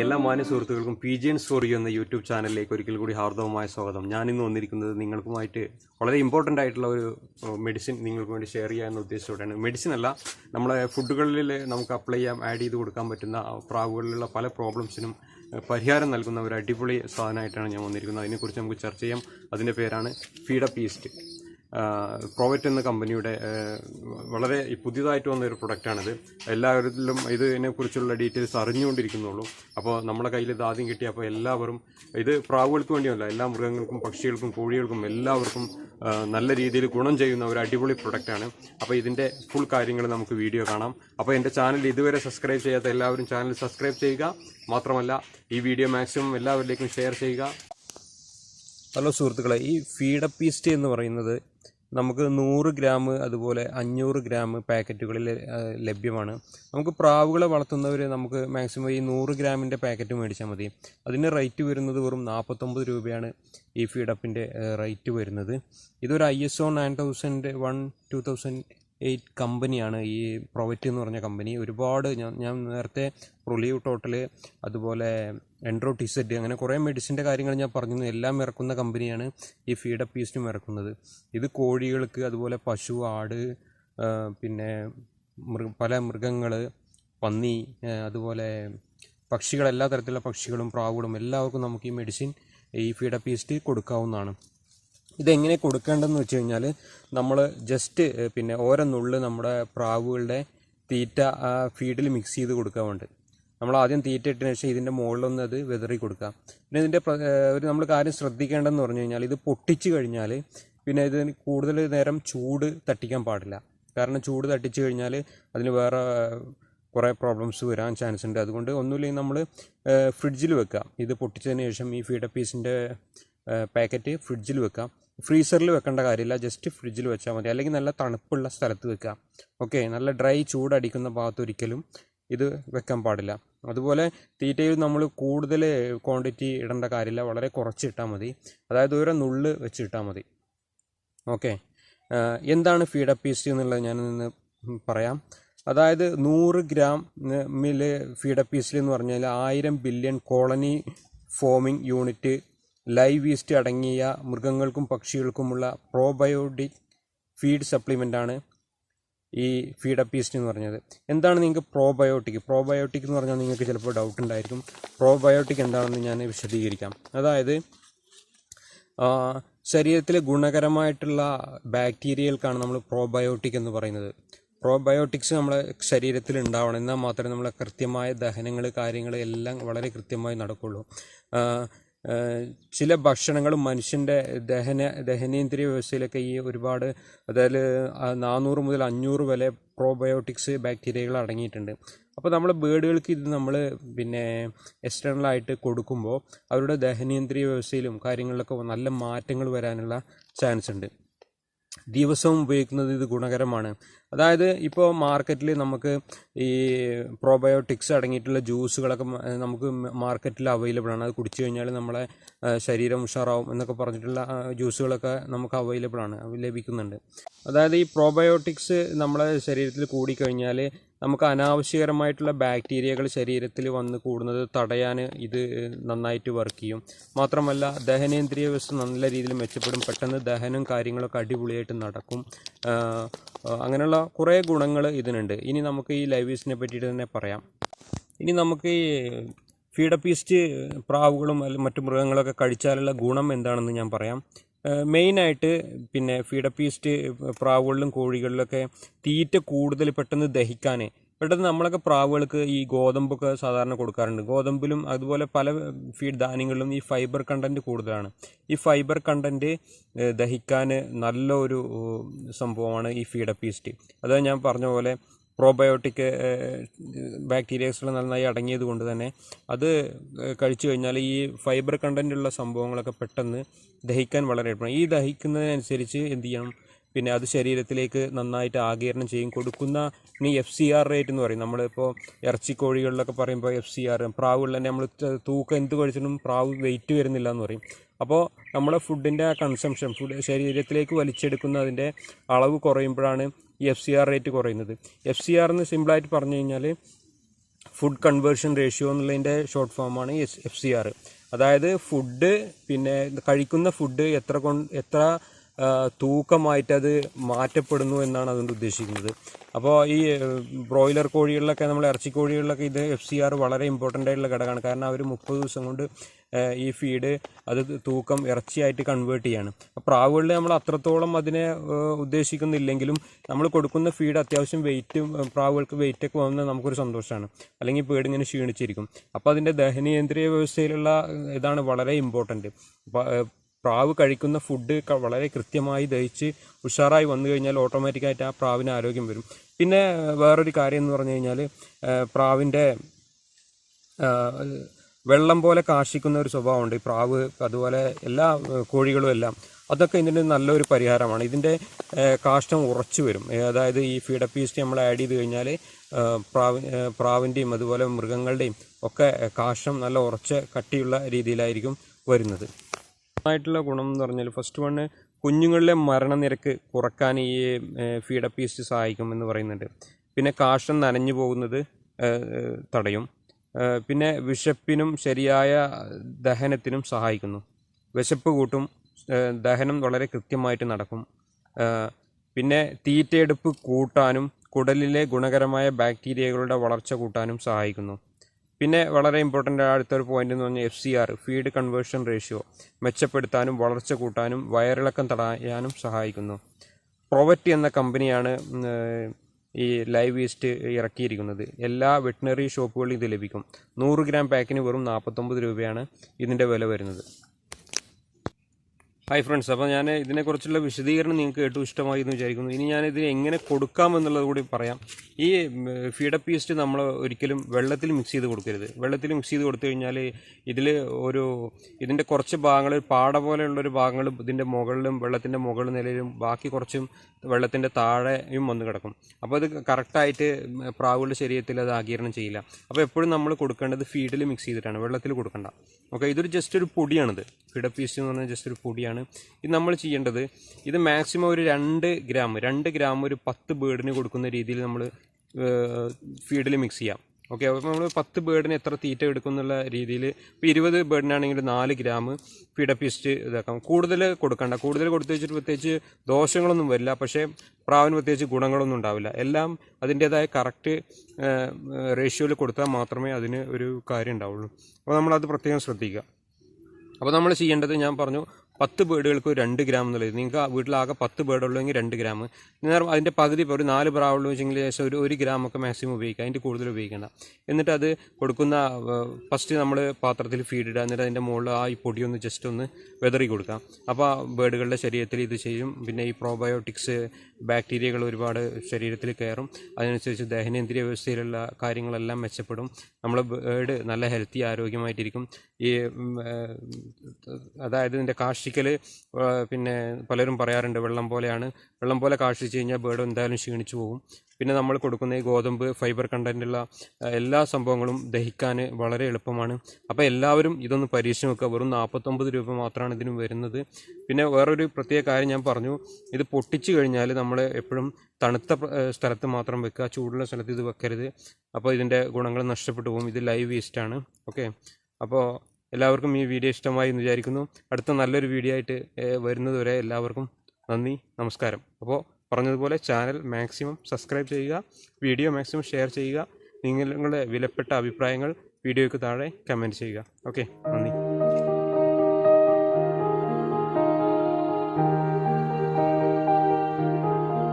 എല്ലാ മാന്യ സുഹൃത്തുക്കൾക്കും പി ജി എൻ സ്റ്റോറി എന്ന യൂട്യൂബ് ചാനലിലേക്ക് ഒരിക്കൽ കൂടി ഹാർദവമായ സ്വാഗതം. ഞാൻ ഇന്ന് വന്നിരിക്കുന്നത് നിങ്ങൾക്കുമായിട്ട് വളരെ ഇമ്പോർട്ടന്റ് ആയിട്ടുള്ള ഒരു മെഡിസിൻ നിങ്ങൾക്ക് വേണ്ടി ഷെയർ ചെയ്യാൻ ഉദ്ദേശത്തോടെയാണ്. മെഡിസിൻ അല്ല നമ്മളെ ഫുഡുകളിൽ നമുക്ക് അപ്ലൈ ചെയ്യാം ആഡ് ചെയ്ത് കൊടുക്കാൻ പറ്റുന്ന പ്രാവുകളിലുള്ള പല പ്രോബ്ലംസിനും പരിഹാരം നൽകുന്ന ഒരു അടിപൊളി സാധനമായിട്ടാണ് ഞാൻ വന്നിരിക്കുന്നത്. അതിനെക്കുറിച്ച് നമുക്ക് ചർച്ച ചെയ്യാം. അതിന്റെ പേരാണ് ഫീഡപ്പ് ഈസ്റ്റ് പ്രോവറ്റ് എന്ന കമ്പനിയുടെ വളരെ പുതിയതായിട്ട് വന്ന ഒരു പ്രൊഡക്റ്റാണിത്. എല്ലാവരിലും ഇതിനെക്കുറിച്ചുള്ള ഡീറ്റെയിൽസ് അറിഞ്ഞുകൊണ്ടിരിക്കുന്നുള്ളൂ. അപ്പോൾ നമ്മുടെ കയ്യിൽ ഇത് ആദ്യം കിട്ടിയപ്പോൾ എല്ലാവരും ഇത് പ്രാവുകൾക്ക് വേണ്ടിയല്ല എല്ലാ മൃഗങ്ങൾക്കും പക്ഷികൾക്കും കോഴികൾക്കും എല്ലാവർക്കും നല്ല രീതിയിൽ ഗുണം ചെയ്യുന്ന ഒരു അടിപൊളി പ്രൊഡക്റ്റാണ്. അപ്പോൾ ഇതിന്റെ ഫുൾ കാര്യങ്ങൾ നമുക്ക് വീഡിയോ കാണാം. അപ്പോൾ എന്റെ ചാനൽ ഇതുവരെ സബ്സ്ക്രൈബ് ചെയ്യാത്ത എല്ലാവരും ചാനൽ സബ്സ്ക്രൈബ് ചെയ്യുക. മാത്രമല്ല ഈ വീഡിയോ മാക്സിമം എല്ലാവരിലേക്കും ഷെയർ ചെയ്യുക. ഹലോ സുഹൃത്തുക്കളെ ഈ ഫീഡപ്പ് ഈസ്റ്റ് എന്ന് പറയുന്നത് നമുക്ക് നൂറ് ഗ്രാം അതുപോലെ അഞ്ഞൂറ് ഗ്രാം പാക്കറ്റുകളിൽ ലഭ്യമാണ്. നമുക്ക് പ്രാവുകളെ വളർത്തുന്നവർ നമുക്ക് മാക്സിമം ഈ നൂറ് ഗ്രാമിന്റെ പാക്കറ്റ് മേടിച്ചാൽ മതി. അതിന്റെ റേറ്റ് വരുന്നത് വെറും നാൽപ്പത്തൊമ്പത് രൂപയാണ് ഈ ഫീഡപ്പിന്റെ റേറ്റ് വരുന്നത്. ഇതൊരു I S O nine thousand one two thousand eight കമ്പനിയാണ് ഈ പ്രൊവറ്റ് എന്ന് പറഞ്ഞ കമ്പനി. ഒരുപാട് ഞാൻ ഞാൻ നേരത്തെ പ്രൊലീവ് ടോട്ടൽ അതുപോലെ എൻഡ്രോ ടിസെറ്റ് അങ്ങനെ കുറേ മെഡിസിന്റെ കാര്യങ്ങൾ ഞാൻ പറഞ്ഞു എല്ലാം ഇറക്കുന്ന കമ്പനിയാണ് ഈ ഫീഡപ്പ് പീസ്റ്റും ഇറക്കുന്നത്. ഇത് കോഴികൾക്ക് അതുപോലെ പശു ആട് പിന്നെ മൃഗ പല മൃഗങ്ങൾ പന്നി അതുപോലെ പക്ഷികൾ എല്ലാ തരത്തിലുള്ള പക്ഷികളും പ്രാവുകളും എല്ലാവർക്കും നമുക്ക് ഈ മെഡിസിൻ ഈ ഫീഡപ്പ് പീസ്റ്റ് കൊടുക്കാവുന്നതാണ്. ഇതെങ്ങനെ കൊടുക്കേണ്ടതെന്ന് വെച്ച് കഴിഞ്ഞാൽ നമ്മൾ ജസ്റ്റ് പിന്നെ ഓരോ നുള്ള് നമ്മുടെ പ്രാവുകളുടെ തീറ്റ ഫീഡിൽ മിക്സ് ചെയ്ത് കൊടുക്കാൻ വേണ്ടി. നമ്മൾ ആദ്യം തീറ്റ ഇട്ടതിന് ശേഷം ഇതിന്റെ മുകളിലൊന്ന് അത് വെതറി കൊടുക്കാം. പിന്നെ ഇതിന്റെ ഒരു നമ്മൾ കാര്യം ശ്രദ്ധിക്കേണ്ടതെന്ന് പറഞ്ഞു കഴിഞ്ഞാൽ ഇത് പൊട്ടിച്ചു കഴിഞ്ഞാൽ പിന്നെ ഇതിന് കൂടുതൽ നേരം ചൂട് തട്ടിക്കാൻ പാടില്ല. കാരണം ചൂട് തട്ടിച്ച് കഴിഞ്ഞാൽ അതിന് വേറെ കുറേ പ്രോബ്ലംസ് വരാൻ ചാൻസ് ഉണ്ട്. അതുകൊണ്ട് ഒന്നുമില്ലെങ്കിൽ നമ്മൾ ഫ്രിഡ്ജിൽ വെക്കാം. ഇത് പൊട്ടിച്ചതിന് ശേഷം ഈ ഫീഡ പീസിന്റെ പാക്കറ്റ് ഫ്രിഡ്ജിൽ വെക്കാം. ഫ്രീസറിൽ വെക്കേണ്ട കാര്യമില്ല. ജസ്റ്റ് ഫ്രിഡ്ജിൽ വെച്ചാൽ മതി. അല്ലെങ്കിൽ നല്ല തണുപ്പുള്ള സ്ഥലത്ത് വെക്കാം. ഓക്കെ നല്ല ഡ്രൈ ചൂടടിക്കുന്ന ഭാഗത്ത് ഒരിക്കലും ഇത് വെക്കാൻ പാടില്ല. അതുപോലെ തീറ്റയിൽ നമ്മൾ കൂടുതൽ ക്വാണ്ടിറ്റി ഇടേണ്ട കാര്യമില്ല. വളരെ കുറച്ച് ഇട്ടാൽ മതി. അതായത് ഒരു നുള്ള് വെച്ച് ഇട്ടാൽ മതി. ഓക്കെ എന്താണ് ഫീഡപ്പ് പീസ്റ്റ് എന്നുള്ളത് ഞാൻ ഇന്ന് പറയാം. അതായത് നൂറ് ഗ്രാം മിൽ ഫീഡപ്പ് പീസ്റ്റിൽ എന്ന് പറഞ്ഞാൽ ആയിരം billion colony forming unit live yeast അടങ്ങിയ മൃഗങ്ങൾക്കും പക്ഷികൾക്കുമുള്ള പ്രോബയോട്ടിക് ഫീഡ് സപ്ലിമെന്റാണ് ഈ ഫീഡപ്പ് ഈസ്റ്റ് എന്ന് പറഞ്ഞത്. എന്താണ് നിങ്ങൾക്ക് പ്രോബയോട്ടിക് പ്രോബയോട്ടിക് എന്ന് പറഞ്ഞാൽ നിങ്ങൾക്ക് ചിലപ്പോൾ ഡൗട്ട് ഉണ്ടായിരിക്കും. പ്രോബയോട്ടിക് എന്താണെന്ന് ഞാൻ വിശദീകരിക്കാം. അതായത് ശരീരത്തിലെ ഗുണകരമായിട്ടുള്ള ബാക്ടീരിയകൾക്കാണ് നമ്മൾ പ്രോബയോട്ടിക് എന്ന് പറയുന്നത്. പ്രോബയോട്ടിക്സ് നമ്മളെ ശരീരത്തിൽ ഉണ്ടാവണം. എന്നാൽ മാത്രമേ നമ്മളെ കൃത്യമായ ദഹനങ്ങൾ കാര്യങ്ങൾ എല്ലാം വളരെ കൃത്യമായി നടക്കുള്ളൂ. ചില ഭക്ഷണങ്ങളും മനുഷ്യന്റെ ദഹന ദഹനേന്ദ്രിയ വ്യവസ്ഥയിലൊക്കെ ഈ ഒരുപാട് അതായത് നാനൂറ് മുതൽ അഞ്ഞൂറ് വരെ പ്രോബയോട്ടിക്സ് ബാക്ടീരിയകൾ അടങ്ങിയിട്ടുണ്ട്. അപ്പോൾ നമ്മൾ ബേഡുകൾക്ക് ഇത് നമ്മൾ പിന്നെ എക്സ്റ്റേണലായിട്ട് കൊടുക്കുമ്പോൾ അവരുടെ ദഹനേന്ദ്രിയ വ്യവസ്ഥയിലും കാര്യങ്ങളിലൊക്കെ നല്ല മാറ്റങ്ങൾ വരാനുള്ള ചാൻസ് ഉണ്ട്. ദിവസവും ഉപയോഗിക്കുന്നത് ഇത് ഗുണകരമാണ്. അതായത് ഇപ്പോൾ മാർക്കറ്റിൽ നമുക്ക് ഈ പ്രോബയോട്ടിക്സ് അടങ്ങിയിട്ടുള്ള ജ്യൂസുകളൊക്കെ നമുക്ക് മാർക്കറ്റിൽ അവൈലബിൾ ആണ്. അത് കുടിച്ചു കഴിഞ്ഞാൽ നമ്മളെ ശരീരം ഉഷാറാവും എന്നൊക്കെ പറഞ്ഞിട്ടുള്ള ജ്യൂസുകളൊക്കെ നമുക്ക് അവൈലബിൾ ആണ് ലഭിക്കുന്നുണ്ട്. അതായത് ഈ പ്രോബയോട്ടിക്സ് നമ്മളെ ശരീരത്തിൽ കൂടിക്കഴിഞ്ഞാൽ നമുക്ക് അനാവശ്യകരമായിട്ടുള്ള ബാക്ടീരിയകൾ ശരീരത്തിൽ വന്ന് കൂടുന്നത് തടയാൻ ഇത് നന്നായിട്ട് വർക്ക് ചെയ്യും. മാത്രമല്ല ദഹനേന്ദ്രിയ വ്യവസ്ഥ നല്ല രീതിയിൽ മെച്ചപ്പെടും. പെട്ടെന്ന് ദഹനം കാര്യങ്ങളൊക്കെ അടിപൊളിയായിട്ട് നടക്കും. അങ്ങനെയുള്ള കുറേ ഗുണങ്ങൾ ഇതിനുണ്ട്. ഇനി നമുക്ക് ഈ ലൈവീസിനെ പറ്റിയിട്ട് തന്നെ പറയാം. ഇനി നമുക്ക് ഈ ഫീഡപ്പീസ്റ്റ് പ്രാവുകളും മറ്റു മൃഗങ്ങളൊക്കെ കഴിച്ചാലുള്ള ഗുണം എന്താണെന്ന് ഞാൻ പറയാം. മെയിനായിട്ട് പിന്നെ ഫീഡപ്പീസ്റ്റ് പ്രാവുകളിലും കോഴികളിലൊക്കെ തീറ്റ കൂടുതൽ പെട്ടെന്ന് ദഹിക്കാൻ പെട്ടെന്ന് നമ്മളൊക്കെ പ്രാവുകൾക്ക് ഈ ഗോതമ്പൊക്കെ സാധാരണ കൊടുക്കാറുണ്ട്. ഗോതമ്പിലും അതുപോലെ പല ഫീഡ് ധാന്യങ്ങളിലും ഈ ഫൈബർ കണ്ടന്റ് കൂടുതലാണ്. ഈ ഫൈബർ കണ്ടന്റ് ദഹിക്കാൻ നല്ല ഒരു സംഭവമാണ് ഈ ഫീഡപ്പീസ്റ്റ് അത് ഞാൻ പറഞ്ഞ പോലെ പ്രോബയോട്ടിക് ബാക്ടീരിയസ് നന്നായി അടങ്ങിയത് കൊണ്ട് തന്നെ അത് കഴിച്ചു കഴിഞ്ഞാൽ ഈ ഫൈബർ കണ്ടന്റുള്ള സംഭവങ്ങളൊക്കെ പെട്ടെന്ന് ദഹിക്കാൻ വളരെ എളുപ്പമാണ്. ഈ ദഹിക്കുന്നതിനനുസരിച്ച് എന്ത് ചെയ്യണം? പിന്നെ അത് ശരീരത്തിലേക്ക് നന്നായിട്ട് ആഗിരണം ചെയ്യും. കൊടുക്കുന്ന ഇനി എഫ് സി ആർ റേറ്റ് എന്ന് പറയും. നമ്മളിപ്പോൾ ഇറച്ചിക്കോഴികളിലൊക്കെ പറയുമ്പോൾ എഫ് സി ആർ പ്രാവുകളിൽ തന്നെ നമ്മൾ തൂക്കം എന്ത് കഴിച്ചിട്ടും പ്രാവ് വെയിറ്റ് വരുന്നില്ല എന്ന് പറയും അപ്പോൾ നമ്മുടെ ഫുഡിന്റെ കൺസംഷൻ ഫുഡ് ശരീരത്തിലേക്ക് വലിച്ചെടുക്കുന്നതിന്റെ അളവ് കുറയുമ്പോഴാണ് ഈ എഫ് സി ആർ റേറ്റ് കുറയുന്നത്. എഫ് സി ആർ എന്ന് സിമ്പിളായിട്ട് പറഞ്ഞു കഴിഞ്ഞാൽ ഫുഡ് കൺവേർഷൻ റേഷ്യോ എന്നുള്ളതിന്റെ ഷോർട്ട് ഫോമാണ് എഫ് സി ആർ അതായത് ഫുഡ് പിന്നെ കഴിക്കുന്ന ഫുഡ് എത്ര കൊണ്ട് എത്ര ആ, തൂക്കമായിട്ട് അത് മാറ്റപ്പെടുന്നു എന്നാണ് അതുകൊണ്ട് ഉദ്ദേശിക്കുന്നത്. അപ്പോൾ ഈ ബ്രോയിലർ കോഴികളിലൊക്കെ നമ്മൾ ഇറച്ചി കോഴികളിലൊക്കെ ഇത് എഫ് സി ആർ വളരെ ഇമ്പോർട്ടന്റ് ആയിട്ടുള്ള ഘടകമാണ്. കാരണം അവർ മുപ്പത് ദിവസം കൊണ്ട് ഈ ഫീഡ് അത് തൂക്കം ഇറച്ചിയായിട്ട് കൺവേർട്ട് ചെയ്യാണ്. പ്രാവുകളിൽ നമ്മൾ അത്രത്തോളം അതിനെ ഉദ്ദേശിക്കുന്നില്ലെങ്കിലും നമ്മൾ കൊടുക്കുന്ന ഫീഡ് അത്യാവശ്യം വെയിറ്റ് പ്രാവുകൾക്ക് വെയിറ്റൊക്കെ വന്നാൽ നമുക്കൊരു സന്തോഷമാണ്. അല്ലെങ്കിൽ പേടിങ്ങനെ ക്ഷീണിച്ചിരിക്കും. അപ്പോൾ അതിന്റെ ദഹനേന്ദ്രിയ വ്യവസ്ഥയിലുള്ള ഇതാണ് വളരെ ഇമ്പോർട്ടന്റ് പ്രാവ് കഴിക്കുന്ന ഫുഡ് വളരെ കൃത്യമായി ദഹിച്ച് ഉഷാറായി വന്നു കഴിഞ്ഞാൽ ഓട്ടോമാറ്റിക്കായിട്ട് ആ പ്രാവിന് ആരോഗ്യം വരും. പിന്നെ വേറൊരു കാര്യം എന്ന് പറഞ്ഞു കഴിഞ്ഞാൽ പ്രാവിന്റെ വെള്ളം പോലെ കാശിക്കുന്ന ഒരു സ്വഭാവമുണ്ട്. ഈ പ്രാവ് അതുപോലെ എല്ലാ കോഴികളും എല്ലാം. അതൊക്കെ ഇതിന്റെ നല്ലൊരു പരിഹാരമാണ്. ഇതിന്റെ കാഷ്ടം ഉറച്ചു വരും. അതായത് ഈ ഫീഡപ്പീസ്റ്റ് നമ്മൾ ആഡ് ചെയ്ത് കഴിഞ്ഞാൽ പ്രാവ് പ്രാവിന്റെയും അതുപോലെ മൃഗങ്ങളുടെയും ഒക്കെ കാഷ്ടം നല്ല ഉറച്ച കട്ടിയുള്ള രീതിയിലായിരിക്കും വരുന്നത്. ആയിട്ടുള്ള ഗുണം എന്ന് പറഞ്ഞാൽ ഫസ്റ്റ് വണ് കുഞ്ഞുങ്ങളിലെ മരണനിരക്ക് കുറയ്ക്കാൻ ഈ ഫീഡപ്പീസ്റ്റ് സഹായിക്കും എന്ന് പറയുന്നുണ്ട്. പിന്നെ കാഷ്ടം നനഞ്ഞു പോകുന്നത് തടയും. പിന്നെ വിശപ്പിനും ശരിയായ ദഹനത്തിനും സഹായിക്കുന്നു. വിശപ്പ് കൂട്ടും ദഹനം വളരെ കൃത്യമായിട്ട് നടക്കും. പിന്നെ തീറ്റയെടുപ്പ് കൂട്ടാനും കുടലിലെ ഗുണകരമായ ബാക്ടീരിയകളുടെ വളർച്ച കൂട്ടാനും സഹായിക്കുന്നു. പിന്നെ വളരെ ഇമ്പോർട്ടന്റ് അടുത്തൊരു പോയിന്റ് എന്ന് പറഞ്ഞാൽ F C R feed conversion ratio മെച്ചപ്പെടുത്താനും വളർച്ച കൂട്ടാനും വയറിളക്കം തടയാനും സഹായിക്കുന്നു. പ്രോവറ്റി എന്ന കമ്പനിയാണ് ഈ ലൈവ് വേസ്റ്റ് ഇറക്കിയിരിക്കുന്നത്. എല്ലാ വെറ്റിനറി ഷോപ്പുകളിലും ഇത് ലഭിക്കും. നൂറ് ഗ്രാം പാക്കിന് വെറും നാൽപ്പത്തൊമ്പത് രൂപയാണ് ഇതിന്റെ വില വരുന്നത്. ഹായ് ഫ്രണ്ട്സ് അപ്പോൾ ഞാൻ ഇതിനെക്കുറിച്ചുള്ള വിശദീകരണം നിങ്ങൾക്ക് ഏറ്റവും ഇഷ്ടമായി എന്ന് വിചാരിക്കുന്നു. ഇനി ഞാൻ ഇതിന് എങ്ങനെ കൊടുക്കാമെന്നുള്ളത് കൂടി പറയാം. ഈ ഫീഡപ്പ് ഈസ്റ്റ് നമ്മൾ ഒരിക്കലും വെള്ളത്തിൽ മിക്സ് ചെയ്ത് കൊടുക്കരുത്. വെള്ളത്തിൽ മിക്സ് ചെയ്ത് കൊടുത്തു കഴിഞ്ഞാൽ ഇതിൽ ഒരു ഇതിന്റെ കുറച്ച് ഭാഗങ്ങൾ പാട പോലെയുള്ളൊരു ഭാഗങ്ങൾ ഇതിന്റെ മുകളിലും വെള്ളത്തിന്റെ മുകൾ നിലയിലും ബാക്കി കുറച്ചും വെള്ളത്തിന്റെ താഴെയും വന്ന് കിടക്കും. അപ്പോൾ അത് കറക്റ്റായിട്ട് പ്രാവുകളുടെ ശരീരത്തിൽ അത് ആകീരണം ചെയ്യില്ല. അപ്പോൾ എപ്പോഴും നമ്മൾ കൊടുക്കേണ്ടത് ഫീഡിൽ മിക്സ് ചെയ്തിട്ടാണ്. വെള്ളത്തിൽ കൊടുക്കണ്ട. ഓക്കെ ഇതൊരു ജസ്റ്റ് ഒരു പൊടിയാണിത്. ഫിഡപ്പീസ്റ്റ് എന്ന് പറഞ്ഞാൽ ജസ്റ്റ് ഒരു പൊടിയാണ്. ഇത് നമ്മൾ ചെയ്യേണ്ടത് ഇത് മാക്സിമം ഒരു രണ്ട് ഗ്രാം രണ്ട് ഗ്രാം ഒരു പത്ത് ബേർഡിന് കൊടുക്കുന്ന രീതിയിൽ നമ്മൾ ഫീഡിൽ മിക്സ് ചെയ്യാം. ഓക്കെ അപ്പോൾ നമ്മൾ പത്ത് ബേർഡിന് എത്ര തീറ്റ എടുക്കും എന്നുള്ള രീതിയിൽ ഇപ്പോൾ ഇരുപത് ബേർഡിനാണെങ്കിൽ നാല് ഗ്രാം ഫീഡപ്പിസ്റ്റ് ഇതാക്കാം. കൂടുതൽ കൊടുക്കണ്ട. കൂടുതൽ കൊടുത്തു വെച്ചിട്ട് പ്രത്യേകിച്ച് ദോഷങ്ങളൊന്നും വരില്ല. പക്ഷേ പ്രാവിന് പ്രത്യേകിച്ച് ഗുണങ്ങളൊന്നും ഉണ്ടാവില്ല. എല്ലാം അതിന്റേതായ കറക്റ്റ് റേഷ്യോയിൽ കൊടുത്താൽ മാത്രമേ അതിന് ഒരു കാര്യം ഉണ്ടാവുള്ളൂ. അപ്പോൾ നമ്മളത് പ്രത്യേകം ശ്രദ്ധിക്കുക. അപ്പോൾ നമ്മൾ ചെയ്യേണ്ടത് ഞാൻ പറഞ്ഞു പത്ത് ബേഡുകൾക്ക് ഒരു രണ്ട് ഗ്രാം എന്നുള്ളത്. നിങ്ങൾക്ക് വീട്ടിലാകെ പത്ത് ബേർഡ് ഉള്ളെങ്കിൽ രണ്ട് ഗ്രാം. നേരം അതിന്റെ പകുതി ഇപ്പോൾ ഒരു നാല് പ്രാവുള്ളൂ വെച്ചെങ്കിൽ ശേഷം ഒരു ഒരു ഗ്രാം ഒക്കെ മാക്സിമം ഉപയോഗിക്കുക അതിന്റെ കൂടുതൽ ഉപയോഗിക്കേണ്ട. എന്നിട്ട് അത് കൊടുക്കുന്ന ഫസ്റ്റ് നമ്മൾ പാത്രത്തിൽ ഫീഡ് ഇടുക. എന്നിട്ട് അതിന്റെ മുകളിൽ ആ ഈ പൊടിയൊന്ന് ജസ്റ്റ് ഒന്ന് വെതറി കൊടുക്കാം. അപ്പോൾ ബേഡുകളുടെ ശരീരത്തിൽ ഇത് ചെയ്യും. പിന്നെ ഈ പ്രോബയോട്ടിക്സ് ബാക്ടീരിയകൾ ഒരുപാട് ശരീരത്തിൽ കയറും. അതിനനുസരിച്ച് ദഹനേന്ദ്രിയ വ്യവസ്ഥയിലുള്ള കാര്യങ്ങളെല്ലാം മെച്ചപ്പെടും. നമ്മൾ ബേഡ് നല്ല ഹെൽത്തി ആരോഗ്യമായിട്ടിരിക്കും. ഈ അതായത് ഇതിന്റെ കാർഷിക്കൽ പിന്നെ പലരും പറയാറുണ്ട് വെള്ളം പോലെയാണ്. വെള്ളം പോലെ കാർഷിച്ച് കഴിഞ്ഞാൽ ബേഡ് എന്തായാലും ക്ഷീണിച്ചു പോകും. പിന്നെ നമ്മൾ കൊടുക്കുന്ന ഈ ഗോതമ്പ് ഫൈബർ കണ്ടന്റുള്ള എല്ലാ സംഭവങ്ങളും ദഹിക്കാൻ വളരെ എളുപ്പമാണ്. അപ്പോൾ എല്ലാവരും ഇതൊന്ന് പരീക്ഷിച്ച് നോക്കുക. വെറും നാൽപ്പത്തൊമ്പത് രൂപ മാത്രമാണ് ഇതിന് വരുന്നത്. പിന്നെ വേറൊരു പ്രത്യേക കാര്യം ഞാൻ പറഞ്ഞു. ഇത് പൊട്ടിച്ചു കഴിഞ്ഞാൽ നമ്മൾ എപ്പോഴും തണുത്ത സ്ഥലത്ത് മാത്രം വെക്കുക. ചൂടുള്ള സ്ഥലത്ത് ഇത് വെക്കരുത്. അപ്പോൾ ഇതിന്റെ ഗുണങ്ങൾ നഷ്ടപ്പെട്ടു പോകും. ഇത് ലൈവ് വേസ്റ്റാണ് ഓക്കെ? അപ്പോൾ എല്ലാവർക്കും ഈ വീഡിയോ ഇഷ്ടമായി എന്ന് വിചാരിക്കുന്നു. അടുത്ത നല്ലൊരു വീഡിയോ ആയിട്ട് വരുന്നതുവരെ എല്ലാവർക്കും നന്ദി. നമസ്കാരം. അപ്പോൾ പറഞ്ഞതുപോലെ ചാനൽ മാക്സിമം സബ്സ്ക്രൈബ് ചെയ്യുക വീഡിയോ മാക്സിമം ഷെയർ ചെയ്യുക നിങ്ങളുടെ വിലപ്പെട്ട അഭിപ്രായങ്ങൾ വീഡിയോയ്ക്ക് താഴെ കമന്റ് ചെയ്യുക. ഓക്കെ നന്ദി.